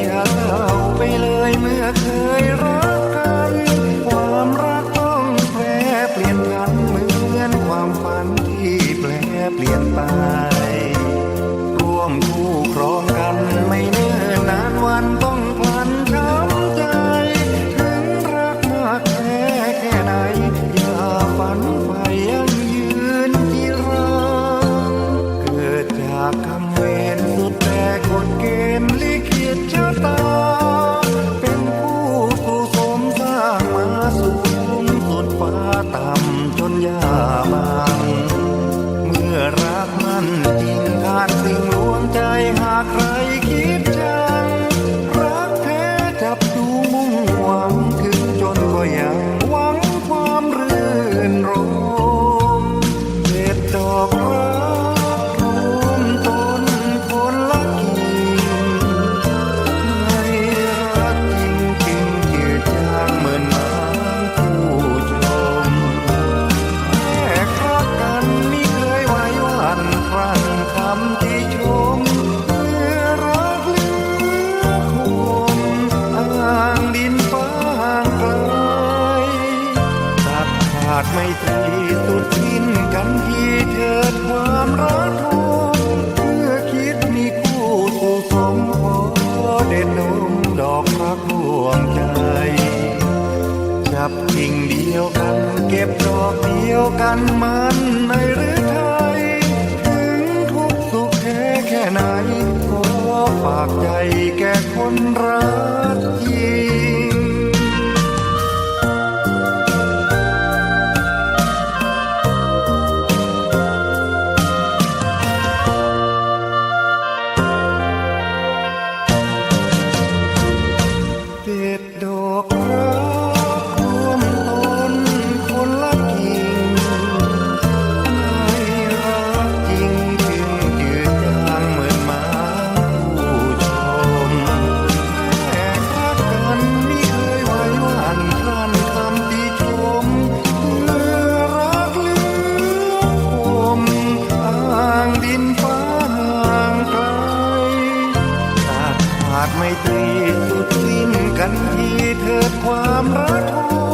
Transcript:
you're hoping. าดไม่ตีสุดทิ้นกันที่เถิดความรักทุกเมื่อคิดมีคู่ถูกสมขอเด็ดดมดอกรักดวงใจ จับกิ่งเดียวกัน เก็บดอกเดียวกันมันในหรือไทย ถึงทุกสุขแค่แค่ไหนก็ฝากใจแก่คนรักที่ ตรีสุดสิ้นกันที่เธอความรักทอ